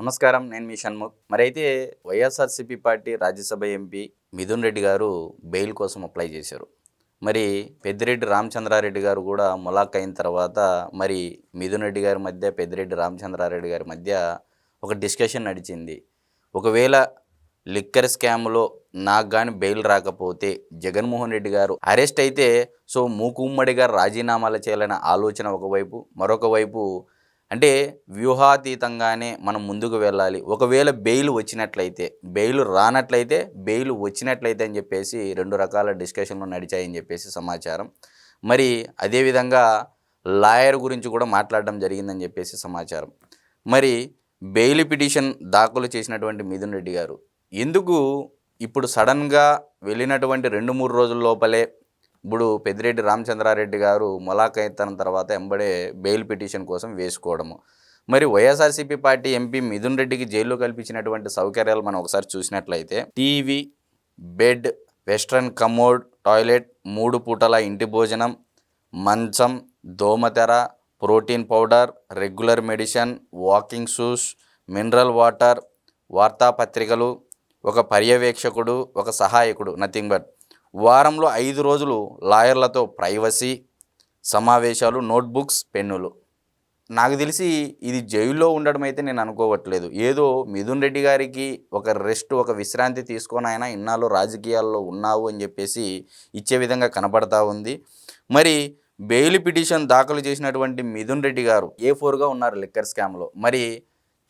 నమస్కారం నేను మీ షణ్ముఖ్. మరి అయితే YSRCP party Rajya Sabha MP Mithun Reddy garu bail కోసం అప్లై చేశారు. మరి పెద్దిరెడ్డి రామచంద్రారెడ్డి గారు కూడా ములాక్ అయిన తర్వాత మరి మిథున్ రెడ్డి గారి మధ్య పెద్దిరెడ్డి రామచంద్రారెడ్డి గారి మధ్య ఒక డిస్కషన్ నడిచింది. ఒకవేళ లిక్కర్ స్కామ్లో నాకు కానీ బెయిల్ రాకపోతే జగన్మోహన్ రెడ్డి గారు అరెస్ట్ అయితే సో మూకుమ్మడిగా రాజీనామాలు చేయాలనే ఆలోచన ఒకవైపు మరొక వైపు అంటే వ్యూహాతీతంగానే మనం ముందుకు వెళ్ళాలి. ఒకవేళ బెయిల్ వచ్చినట్లయితే బెయిల్ రానట్లయితే బెయిల్ వచ్చినట్లయితే అని చెప్పేసి రెండు రకాల డిస్కషన్లు నడిచాయని చెప్పేసి సమాచారం. మరి అదేవిధంగా లాయర్ గురించి కూడా మాట్లాడడం జరిగిందని చెప్పేసి సమాచారం. మరి బెయిల్ పిటిషన్ దాఖలు చేసినటువంటి మిథున్ రెడ్డి గారు ఎందుకు ఇప్పుడు సడన్గా వెళ్ళినటువంటి రెండు మూడు రోజుల లోపలే ఇప్పుడు పెద్దిరెడ్డి రామచంద్రారెడ్డి గారు మొలాకైతన తర్వాత ఎంబడే బెయిల్ పిటిషన్ కోసం వేసుకోవడము. మరి వైఎస్ఆర్సీపీ పార్టీ ఎంపీ మిథున్ రెడ్డికి జైల్లో కల్పించినటువంటి సౌకర్యాలు మనం ఒకసారి చూసినట్లయితే TV bed western commode toilet మూడు పూటల ఇంటి భోజనం మంచం దోమతెర protein powder regular medicine walking shoes mineral water వార్తాపత్రికలు ఒక పర్యవేక్షకుడు ఒక సహాయకుడు నథింగ్ బట్ వారంలో ఐదు రోజులు లాయర్లతో ప్రైవసీ సమావేశాలు నోట్బుక్స్ పెన్నులు. నాకు తెలిసి ఇది జైల్లో ఉండడం అయితే నేను అనుకోవట్లేదు. ఏదో మిథున్ రెడ్డి గారికి ఒక రెస్ట్ ఒక విశ్రాంతి తీసుకొని ఆయన ఇన్నాళ్ళు రాజకీయాల్లో ఉన్నావు అని చెప్పేసి ఇచ్చే విధంగా కనపడతా ఉంది. మరి బెయిల్ పిటిషన్ దాఖలు చేసినటువంటి మిథున్ రెడ్డి గారు ఏ ఫోర్గా ఉన్నారు లిక్కర్ స్కామ్లో? మరి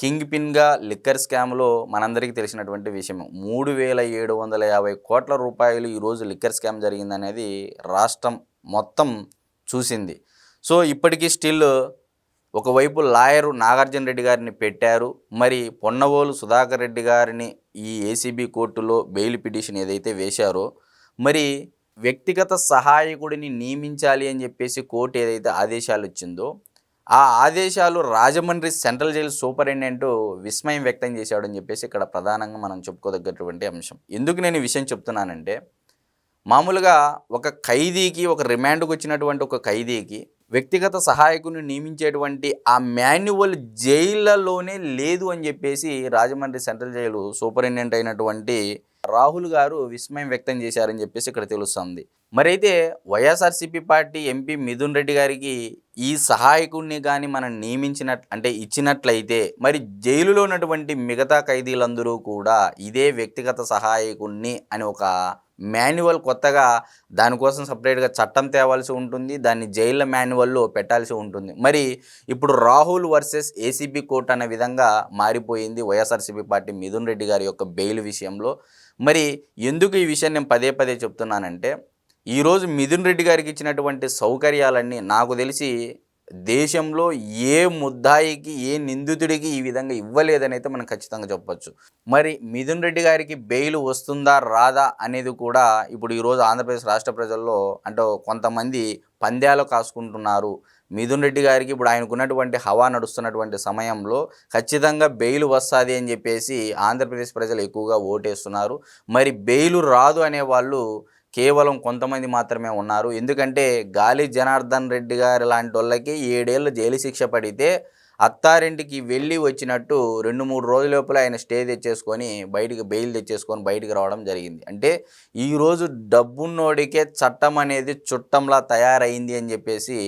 కింగ్ పిన్గా లిక్కర్ స్కామ్లో మనందరికీ తెలిసినటువంటి విషయం. మూడు వేల ఏడు వందల యాభై కోట్ల రూపాయలు ఈరోజు లిక్కర్ స్కామ్ జరిగిందనేది రాష్ట్రం మొత్తం చూసింది. సో ఇప్పటికీ స్టిల్ ఒకవైపు లాయరు నాగార్జున రెడ్డి గారిని పెట్టారు. మరి పొన్నవోలు సుధాకర్ రెడ్డి గారిని ఈ ఏసీబీ కోర్టులో బెయిల్ పిటిషన్ ఏదైతే వేశారో మరి వ్యక్తిగత సహాయకుడిని నియమించాలి అని చెప్పేసి కోర్టు ఏదైతే ఆదేశాలు ఇచ్చిందో ఆ ఆదేశాలు రాజమండ్రి సెంట్రల్ జైలు సూపరింటెండెంట్ విస్మయం వ్యక్తం చేశాడని చెప్పేసి ఇక్కడ ప్రధానంగా మనం చెప్పుకోదగ్గటువంటి అంశం. ఎందుకు నేను ఈ విషయం చెప్తున్నానంటే మామూలుగా ఒక ఖైదీకి ఒక రిమాండ్కి వచ్చినటువంటి ఒక ఖైదీకి వ్యక్తిగత సహాయకుని నియమించేటువంటి ఆ మాన్యువల్ జైళ్ళలోనే లేదు అని చెప్పేసి రాజమండ్రి సెంట్రల్ జైలు సూపరింటెండెంట్ అయినటువంటి రాహుల్ గారు విస్మయం వ్యక్తం చేశారని చెప్పేసి ఇక్కడ తెలుస్తుంది. మరైతే YSRCP party MP Mithun Reddy గారికి ఈ సహాయకుడిని కానీ మనం నియమించినట్ అంటే ఇచ్చినట్లయితే మరి జైలులో ఉన్నటువంటి మిగతా ఖైదీలందరూ కూడా ఇదే వ్యక్తిగత సహాయకుడిని అని ఒక మాన్యువల్ కొత్తగా దానికోసం సపరేట్గా చట్టం తేవాల్సి ఉంటుంది దాన్ని జైళ్ళ మాన్యువల్లో పెట్టాల్సి ఉంటుంది. మరి ఇప్పుడు రాహుల్ వర్సెస్ ఏసీబీ కోర్ట్ అనే విధంగా మారిపోయింది వైఎస్ఆర్సీపీ పార్టీ మిథున్ రెడ్డి గారి యొక్క బెయిల్ విషయంలో. మరి ఎందుకు ఈ విషయం నేను పదే పదే చెప్తున్నానంటే ఈరోజు మిథున్ రెడ్డి గారికి ఇచ్చినటువంటి సౌకర్యాలన్నీ నాకు తెలిసి దేశంలో ఏ ముద్దాయికి ఏ నిందితుడికి ఈ విధంగా ఇవ్వలేదని అయితే మనం ఖచ్చితంగా చెప్పొచ్చు. మరి మిథున్ రెడ్డి గారికి బెయిల్ వస్తుందా రాదా అనేది కూడా ఇప్పుడు ఈరోజు ఆంధ్రప్రదేశ్ రాష్ట్ర ప్రజల్లో అంటే కొంతమంది పంద్యాలు కాసుకుంటున్నారు. మిథున్ రెడ్డి గారికి ఇప్పుడు ఆయనకున్నటువంటి హవా నడుస్తున్నటువంటి సమయంలో ఖచ్చితంగా బెయిల్ వస్తుంది అని చెప్పేసి ఆంధ్రప్రదేశ్ ప్రజలు ఎక్కువగా ఓటేస్తున్నారు. మరి బెయిల్ రాదు అనే వాళ్ళు కేవలం కొంతమంది మాత్రమే ఉన్నారు. ఎందుకంటే గాలి జనార్దన్ రెడ్డి గారి లాంటి వాళ్ళకి ఏడేళ్ళు జైలు శిక్ష పడితే అత్తారింటికి వెళ్ళి వచ్చినట్టు రెండు మూడు రోజుల లోపల ఆయన స్టే తెచ్చేసుకొని బయటికి బెయిల్ తెచ్చేసుకొని బయటికి రావడం జరిగింది. అంటే ఈరోజు డబ్బున్నోడికే చట్టం అనేది చుట్టంలా తయారైంది అని చెప్పేసి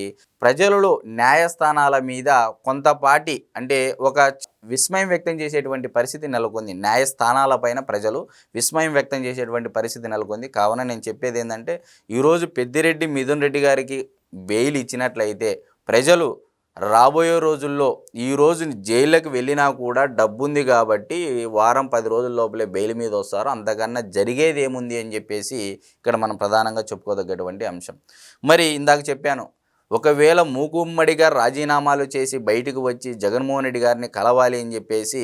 ప్రజలలో న్యాయస్థానాల మీద కొంతపాటి అంటే ఒక విస్మయం వ్యక్తం చేసేటువంటి పరిస్థితి నెలకొంది. న్యాయస్థానాలపైన ప్రజలు విస్మయం వ్యక్తం చేసేటువంటి పరిస్థితి నెలకొంది. కావున నేను చెప్పేది ఏంటంటే ఈరోజు పెద్దిరెడ్డి మిథున్ రెడ్డి గారికి బెయిల్ ఇచ్చినట్లయితే ప్రజలు రాబోయే రోజుల్లో ఈ రోజు జైళ్ళకి వెళ్ళినా కూడా డబ్బు ఉంది కాబట్టి వారం పది రోజుల లోపలే బెయిల్ మీద వస్తారు. అంతకన్నా జరిగేది ఏముంది అని చెప్పేసి ఇక్కడ మనం ప్రధానంగా చెప్పుకోదగ్గటువంటి అంశం. మరి ఇందాక చెప్పాను ఒకవేళ మూకుమ్మడిగా రాజీనామాలు చేసి బయటకు వచ్చి జగన్మోహన్ రెడ్డి గారిని కలవాలి అని చెప్పేసి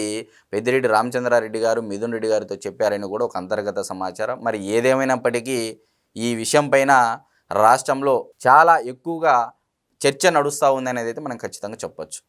పెద్దిరెడ్డి రామచంద్రారెడ్డి గారు మిథున్ రెడ్డి గారితో చెప్పారని కూడా ఒక అంతర్గత సమాచారం. మరి ఏదేమైనప్పటికీ ఈ విషయం పైన రాష్ట్రంలో చాలా ఎక్కువగా చర్చ నడుస్తూ ఉంది అనేది అయితే మనం ఖచ్చితంగా చెప్పొచ్చు.